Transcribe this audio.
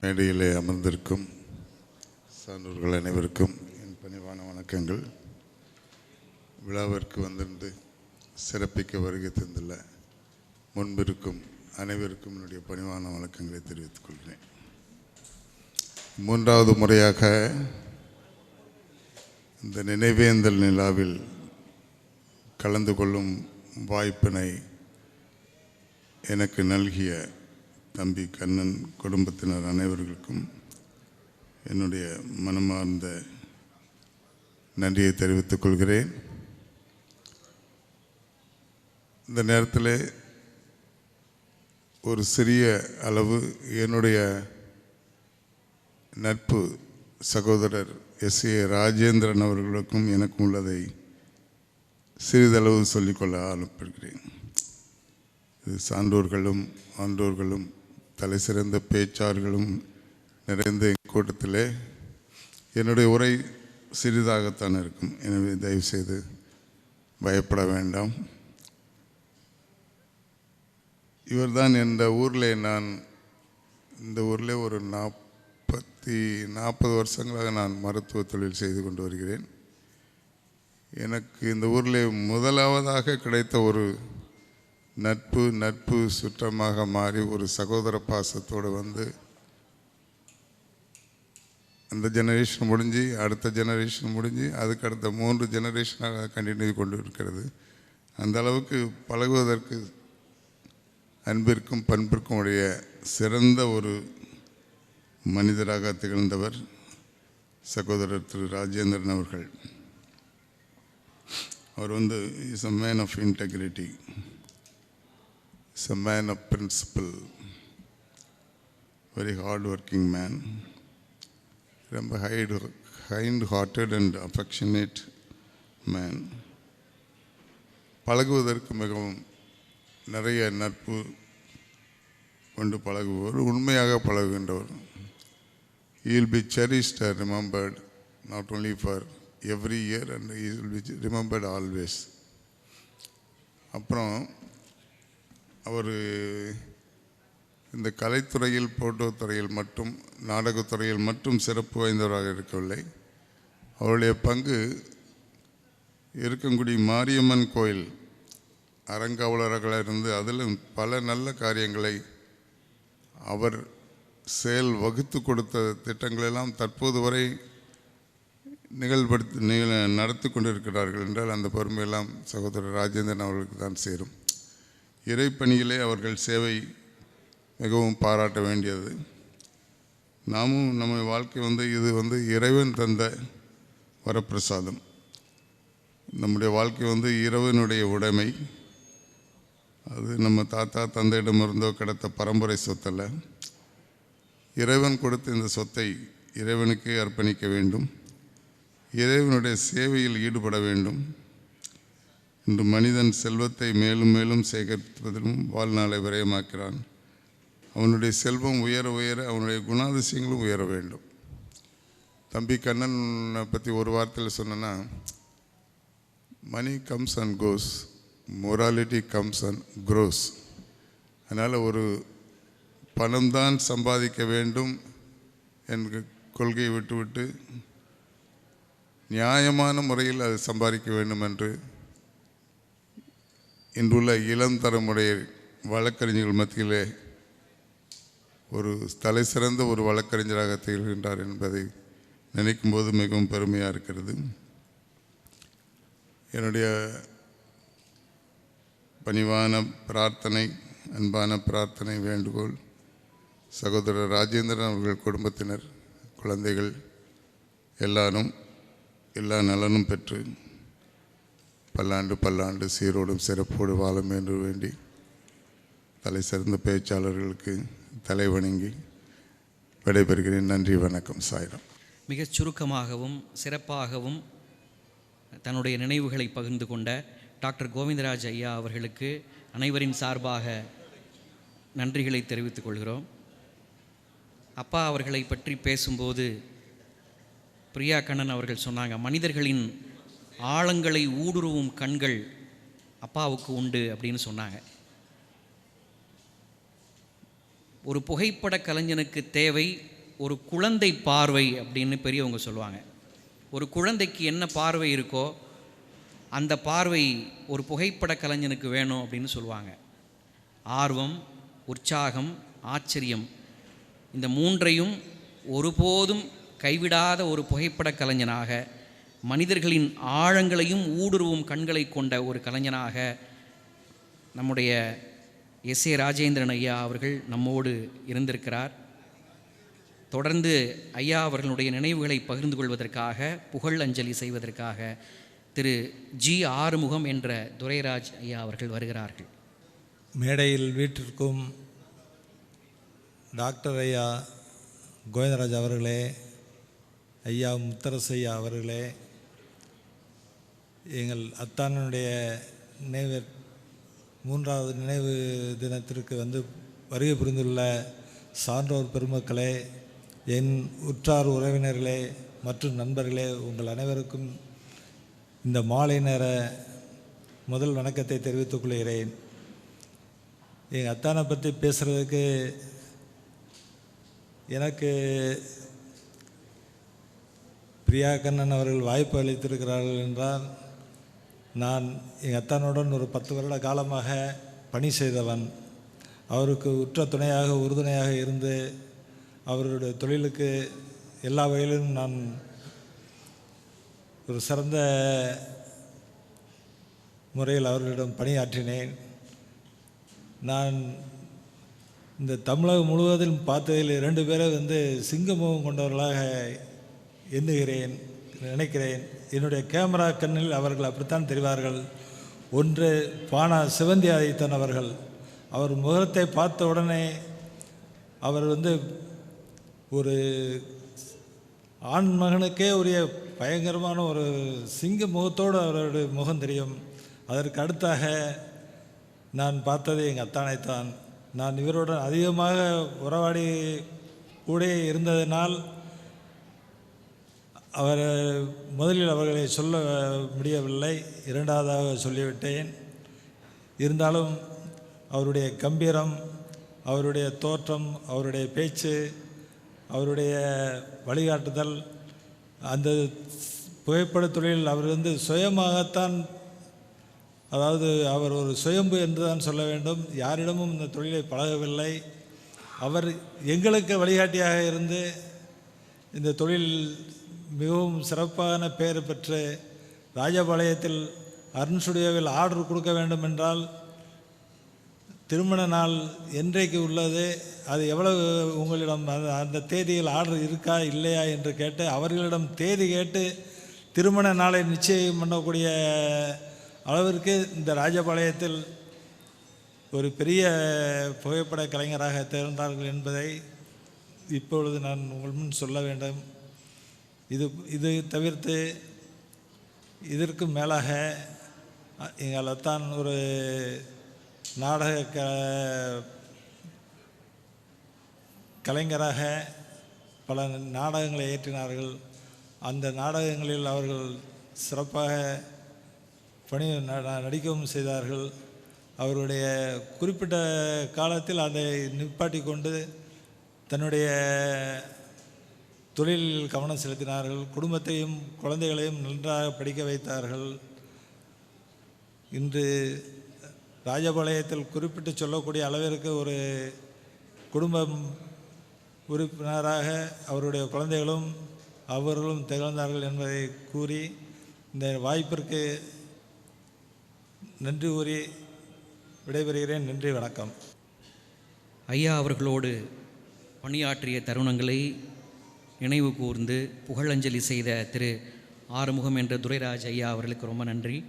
மேடையிலே அமர்ந்திருக்கும் சான்றோர்கள் அனைவருக்கும் என் பணிவான வணக்கங்கள். விழாவிற்கு வந்திருந்து சிறப்பிக்க வருகை தந்துள்ள முன்பிருக்கும் அனைவருக்கும் என்னுடைய பணிவான வணக்கங்களை தெரிவித்துக் கொள்கிறேன். மூன்றாவது முறையாக இந்த நினைவேந்தல் நிலாவில் கலந்து கொள்ளும் வாய்ப்பினை எனக்கு நல்கிய தம்பி கண்ணன் குடும்பத்தினர் அனைவர்களுக்கும் என்னுடைய மனமார்ந்த நன்றியை தெரிவித்துக் கொள்கிறேன். இந்த நேரத்தில் ஒரு சிறிய அளவு என்னுடைய நட்பு சகோதரர் எஸ். ஏ. ராஜேந்திரன் அவர்களுக்கும் எனக்கும் உள்ளதை சிறிதளவு சொல்லிக்கொள்ள ஆரம்பிக்கிறேன் இது சான்றோர்களும் ஆன்றோர்களும் தலை சிறந்த பேச்சார்களும் நிறைந்த இக்கூட்டத்தில் என்னுடைய உரை சிறிதாகத்தான் இருக்கும். எனவே தயவுசெய்து பயப்பட வேண்டாம். இவர்தான் இந்த ஊரில் நான் இந்த ஊரில் ஒரு நாற்பத்தி நாற்பது வருஷங்களாக நான் மருத்துவ தொழில் செய்து கொண்டு வருகிறேன். எனக்கு இந்த ஊரில் முதலாவதாக கிடைத்த ஒரு நட்பு நட்பு சுற்றமாக மாறி ஒரு சகோதர பாசத்தோடு வந்து அந்த ஜெனரேஷன் முடிஞ்சு அடுத்த ஜெனரேஷன் முடிஞ்சு அதுக்கு அடுத்த மூன்று ஜெனரேஷனாக கண்டினியூ கொண்டு இருக்கிறது அந்த அளவுக்கு பழகுவதற்கு அன்பிற்கும் பண்பிற்கும் உடைய சிறந்த ஒரு மனிதராக திகழ்ந்தவர் சகோதரர் திரு ராஜேந்திரன் அவர்கள். அவர் வந்து is a man of integrity is a man of principle very hard working man ரொம்ப hide hind hearted and affectionate man பழகுவதற்கு மிகவும் நிறைய நட்பு கொண்டு பழகுபவர் உண்மையாக பழகுகின்றவர். Will be cherished remembered not only for every year and will be remembered always அப்புறம் அவர் இந்த கலைத்துறையில் போட்டோ துறையில் மட்டும் நாடகத்துறையில் மட்டும் சிறப்பு வாய்ந்தவராக இருக்கவில்லை. அவருடைய பங்கு இருக்கங்குடி மாரியம்மன் கோயில் அறங்காவலர்களாக இருந்து அதிலும் பல நல்ல காரியங்களை அவர் செயல் வகுத்து கொடுத்த திட்டங்களெல்லாம் தற்போது வரை நிகழ்படுத்தி நிகழ நடத்தி கொண்டிருக்கிறார்கள் என்றால் அந்த பெருமையெல்லாம் சகோதரர் ராஜேந்திரன் அவர்களுக்கு தான் சேரும். இறைப்பணியிலே அவர்கள் சேவை மிகவும் பாராட்ட வேண்டியது. நாமும் நம்ம வாழ்க்கை வந்து இது வந்து இறைவன் தந்த வரப்பிரசாதம். நம்முடைய வாழ்க்கை வந்து இறைவனுடைய உடைமை. அது நம்ம தாத்தா தந்தையிடமிருந்தோ கிடைத்த பரம்பரை சொத்தல்ல. இறைவன் கொடுத்த இந்த சொத்தை இறைவனுக்கே அர்ப்பணிக்க வேண்டும். இறைவனுடைய சேவையில் ஈடுபட வேண்டும். இன்று மனிதன் செல்வத்தை மேலும் மேலும் சேகரிப்பதிலும் வாழ்நாளை விரயமாக்கிறான். அவனுடைய செல்வம் உயர உயர அவனுடைய குணாதிசயங்களும் உயர வேண்டும். தம்பி கண்ணனை பற்றி ஒரு வார்த்தையில் சொன்னேன்னா money comes and goes morality comes and grows அதனால் ஒரு பணம்தான் சம்பாதிக்க வேண்டும் என்ற கொள்கையை விட்டுவிட்டு நியாயமான முறையில் அது சம்பாதிக்க வேண்டும் என்று இன்றுள்ள இளம் தலைமுறை வழக்கறிஞர்கள் மத்தியிலே ஒரு தலை சிறந்த ஒரு வழக்கறிஞராக திகழ்கின்றார் என்பதை நினைக்கும் போது மிகவும் பெருமையாக இருக்கிறது. என்னுடைய பணிவான பிரார்த்தனை அன்பான பிரார்த்தனை வேண்டுகோள் சகோதரர் ராஜேந்திரன் அவர்கள் குடும்பத்தினர் குழந்தைகள் எல்லாரும் எல்லா நலனும் பெற்று பல்லாண்டு பல்லாண்டு சீரோடும் சிறப்போடு வாழும் என்று வேண்டி தலை சிறந்த பேச்சாளர்களுக்கு தலை வணங்கி விடைபெறுகிறேன். நன்றி வணக்கம் சாயிரம். மிகச் சுருக்கமாகவும் சிறப்பாகவும் தன்னுடைய நினைவுகளை பகிர்ந்து கொண்ட டாக்டர் கோவிந்தராஜ் ஐயா அவர்களுக்கு அனைவரின் சார்பாக நன்றிகளை தெரிவித்துக் கொள்கிறோம். அப்பா அவர்களை பற்றி பேசும்போது பிரியா கண்ணன் அவர்கள் சொன்னாங்க மனிதர்களின் ஆழங்களை ஊடுருவும் கண்கள் அப்பாவுக்கு உண்டு அப்படின்னு சொன்னாங்க. ஒரு புகைப்பட கலைஞனுக்கு தேவை ஒரு குழந்தை பார்வை அப்படின்னு பெரியவங்க சொல்லுவாங்க. ஒரு குழந்தைக்கு என்ன பார்வை இருக்கோ அந்த பார்வை ஒரு புகைப்பட கலைஞனுக்கு வேணும் அப்படின்னு சொல்லுவாங்க. ஆர்வம் உற்சாகம் ஆச்சரியம் இந்த மூன்றையும் ஒருபோதும் கைவிடாத ஒரு புகைப்பட கலைஞனாக மனிதர்களின் ஆழங்களையும் ஊடுருவும் கண்களை கொண்ட ஒரு கலைஞனாக நம்முடைய எஸ் ஏ ராஜேந்திரன் ஐயா அவர்கள் நம்மோடு இருந்திருக்கிறார். தொடர்ந்து ஐயா அவர்களுடைய நினைவுகளை பகிர்ந்து கொள்வதற்காக புகழ் அஞ்சலி செய்வதற்காக திரு ஜி ஆறுமுகம் என்ற துரைராஜ் ஐயா அவர்கள் வருகிறார்கள். மேடையில் வீட்டிற்கும் டாக்டர் ஐயா கோவிந்தராஜ் அவர்களே ஐயா முத்தரசையா அவர்களே எங்கள் அத்தானனுடைய நினைவு மூன்றாவது நினைவு தினத்திற்கு வந்து வருகை புரிந்துள்ள சான்றோர் பெருமக்களே என் உற்றார் உறவினர்களே மற்றும் நண்பர்களே உங்கள் அனைவருக்கும் இந்த மாலை நேர முதல் வணக்கத்தை தெரிவித்துக் கொள்கிறேன். எங்கள் அத்தானை பற்றி பேசுகிறதுக்கு எனக்கு பிரியா கண்ணன் அவர்கள் வாய்ப்பு அளித்திருக்கிறார்கள் என்றால் நான் எங்கள் அத்தானுடன் ஒரு பத்து வருட காலமாக பணி செய்தவன். அவருக்கு உற்ற துணையாக உறுதுணையாக இருந்து அவருடைய தொழிலுக்கு எல்லா வகையிலும் நான் ஒரு சிறந்த முறையில் அவர்களிடம் பணியாற்றினேன். நான் இந்த தமிழகம் முழுவதிலும் பார்த்ததில் இரண்டு பேரை வந்து சிங்கமுகம் கொண்டவர்களாக எண்ணுகிறேன். நினைக்கிறேன். என்னுடைய கேமரா கண்ணில் அவர்கள் அப்படித்தான் தெரிவார்கள். ஒன்று பானா சிவந்தி ஆதித்தன் அவர்கள். அவர் முகத்தை பார்த்த உடனே அவர் வந்து ஒரு ஆண் மகனுக்கே உரிய பயங்கரமான ஒரு சிங்க முகத்தோடு அவருடைய முகம் தெரியும். அதற்கு அடுத்தாக நான் பார்த்தது எங்கள் அத்தானைத்தான். நான் இவருடன் அதிகமாக உறவாடி கூட இருந்ததினால் அவர் முதலில் அவர்களை சொல்ல முடியவில்லை இரண்டாவதாக சொல்லிவிட்டேன். இருந்தாலும் அவருடைய கம்பீரம் அவருடைய தோற்றம் அவருடைய பேச்சு அவருடைய வழிகாட்டுதல் அந்த புகைப்படத் தொழிலில் அவர் வந்து சுயமாகத்தான் அதாவது அவர் ஒரு சுயம்பு என்று தான் சொல்ல வேண்டும். யாரிடமும் இந்த தொழிலை பழகவில்லை. அவர் எங்களுக்கு வழிகாட்டியாக இருந்து இந்த தொழில் மிகவும் சிறப்பான பெயர் பெற்று ராஜபாளையத்தில் அருண் ஸ்டுடியோவில் ஆர்டர் கொடுக்க வேண்டும் என்றால் திருமண நாள் என்றைக்கு உள்ளது? அது எவ்வளவு உங்களிடம் அந்த அந்த தேதியில் ஆர்டர் இருக்கா இல்லையா என்று கேட்டு அவர்களிடம் தேதி கேட்டு திருமண நாளை நிச்சயம் பண்ணக்கூடிய அளவிற்கு இந்த ராஜபாளையத்தில் ஒரு பெரிய புகைப்பட கலைஞராக திறந்தார்கள் என்பதை இப்பொழுது நான் உங்கள் முன் சொல்ல வேண்டும். இது இது தவிர்த்து இதற்கு மேலாக எங்கள் அத்தான் ஒரு நாடக க கலைஞராக பல நாடகங்களை இயற்றினார்கள். அந்த நாடகங்களில் அவர்கள் சிறப்பாக பணி ந- நடிக்கவும் செய்தார்கள். அவருடைய குறிப்பிட்ட காலத்தில் அதை நிப்பாட்டி கொண்டு தன்னுடைய தொழிலில் கவனம் செலுத்தினார்கள் குடும்பத்தையும் குழந்தைகளையும் நன்றாக படிக்க வைத்தார்கள். இன்று ராஜபாளையத்தில் குறிப்பிட்டு சொல்லக்கூடிய அளவிற்கு ஒரு குடும்பம் உறுப்பினராக அவருடைய குழந்தைகளும் அவர்களும் திகழ்ந்தார்கள் என்பதை கூறி இந்த வாய்ப்பிற்கு நன்றி கூறி விடைபெறுகிறேன். நன்றி வணக்கம். ஐயா அவர்களோடு பணியாற்றிய தருணங்களை நினைவு கூர்ந்து புகழஞ்சலி செய்த திரு ஆறுமுகம் என்ற துரைராஜ் ஐயா அவர்களுக்கு ரொம்ப நன்றி.